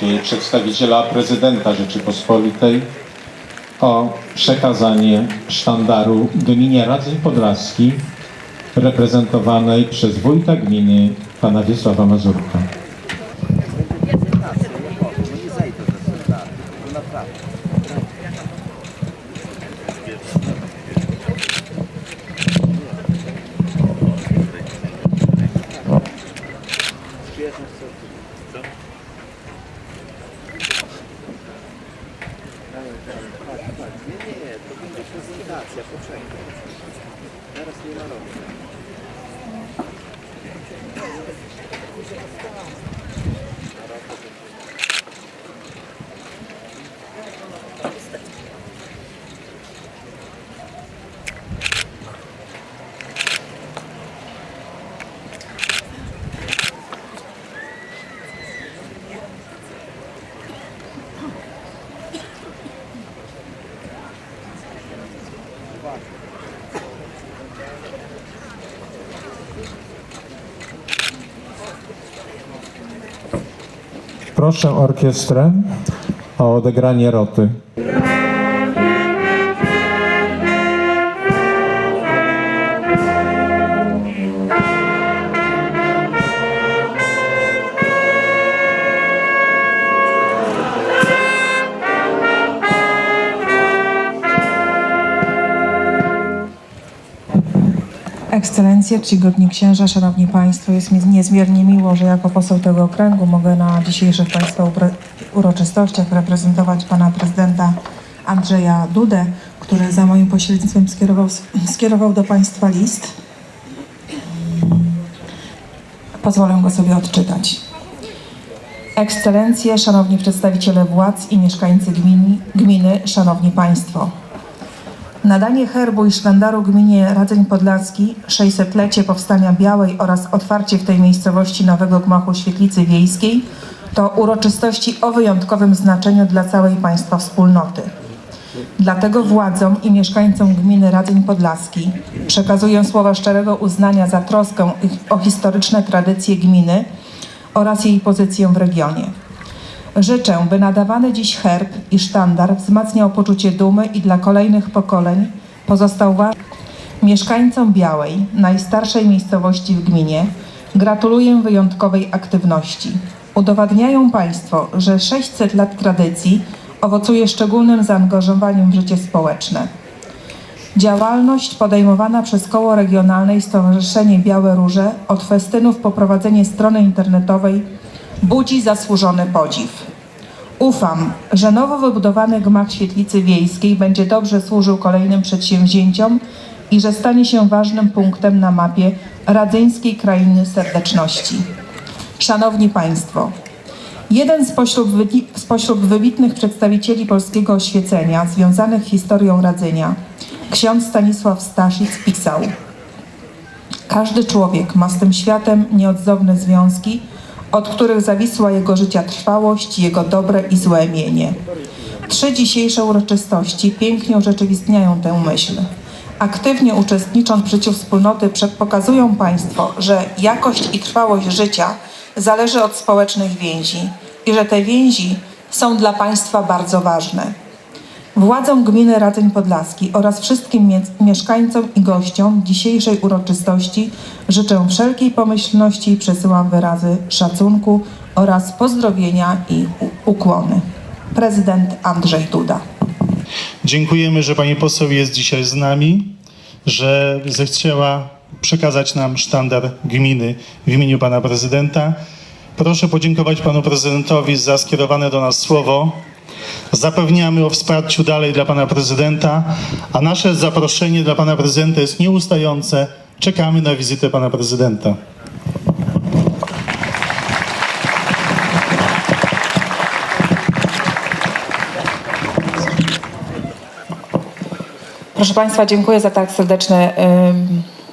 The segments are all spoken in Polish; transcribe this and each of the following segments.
Polskiej, przedstawiciela prezydenta Rzeczypospolitej o przekazanie sztandaru gminie Radzeń Podlaski reprezentowanej przez wójta gminy pana Wiesława Mazurka. Ні, ні, то буде презентація, почекайте. Зараз її наробимо. Proszę orkiestrę o odegranie roty. Ekscelencje, czcigodni księża, szanowni państwo, jest mi niezmiernie miło, że jako poseł tego okręgu mogę na dzisiejszych państwa uroczystościach reprezentować pana prezydenta Andrzeja Dudę, który za moim pośrednictwem skierował, skierował do państwa list. Pozwolę go sobie odczytać. Ekscelencje, szanowni przedstawiciele władz i mieszkańcy gminy, gminy szanowni państwo. Nadanie herbu i sztandaru gminie Radzeń Podlaski, 600-lecie powstania Białej oraz otwarcie w tej miejscowości nowego gmachu świetlicy wiejskiej to uroczystości o wyjątkowym znaczeniu dla całej państwa wspólnoty. Dlatego władzom i mieszkańcom gminy Radzeń Podlaski przekazuję słowa szczerego uznania za troskę o historyczne tradycje gminy oraz jej pozycję w regionie. Życzę, by nadawany dziś herb i sztandar wzmacniał poczucie dumy i dla kolejnych pokoleń pozostał wa- mieszkańcom Białej, najstarszej miejscowości w gminie, gratuluję wyjątkowej aktywności. Udowadniają Państwo, że 600 lat tradycji owocuje szczególnym zaangażowaniem w życie społeczne. Działalność podejmowana przez Koło Regionalne i Stowarzyszenie Białe Róże od festynów po prowadzenie strony internetowej budzi zasłużony podziw. Ufam, że nowo wybudowany gmach świetlicy wiejskiej będzie dobrze służył kolejnym przedsięwzięciom i że stanie się ważnym punktem na mapie radzyńskiej krainy serdeczności. Szanowni Państwo, Jeden spośród, wybitnych przedstawicieli polskiego oświecenia związanych historią Radzenia, ksiądz Stanisław Staszic pisał Każdy człowiek ma z tym światem nieodzowne związki, od których zawisła jego życia trwałość, jego dobre i złe mienie. Trzy dzisiejsze uroczystości pięknie urzeczywistniają tę myśl. Aktywnie uczestnicząc w życiu wspólnoty, pokazują Państwo, że jakość i trwałość życia zależy od społecznych więzi i że te więzi są dla Państwa bardzo ważne. Władzom gminy Radzeń Podlaski oraz wszystkim mie- mieszkańcom i gościom dzisiejszej uroczystości życzę wszelkiej pomyślności i przesyłam wyrazy szacunku oraz pozdrowienia i ukłony. Prezydent Andrzej Duda. Dziękujemy, że pani poseł jest dzisiaj z nami, że zechciała przekazać nam sztandar gminy w imieniu pana prezydenta. Proszę podziękować panu prezydentowi za skierowane do nas słowo. Zapewniamy o wsparciu dalej dla pana prezydenta, a nasze zaproszenie dla pana prezydenta jest nieustające. Czekamy na wizytę pana prezydenta. Proszę Państwa, dziękuję za tak serdeczne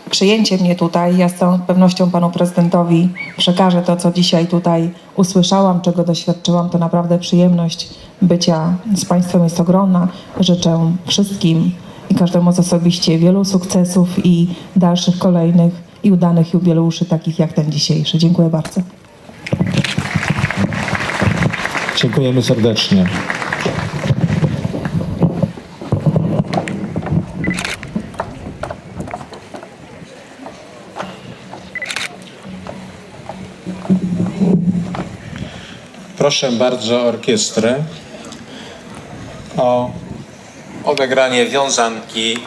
przyjęcie mnie tutaj. Ja z całą pewnością Panu Prezydentowi przekażę to, co dzisiaj tutaj usłyszałam, czego doświadczyłam. To naprawdę przyjemność bycia z Państwem jest ogromna. Życzę wszystkim i każdemu z osobiście wielu sukcesów i dalszych kolejnych i udanych jubileuszy takich jak ten dzisiejszy. Dziękuję bardzo. Dziękujemy serdecznie. Proszę bardzo orkiestrę o odegranie wiązanki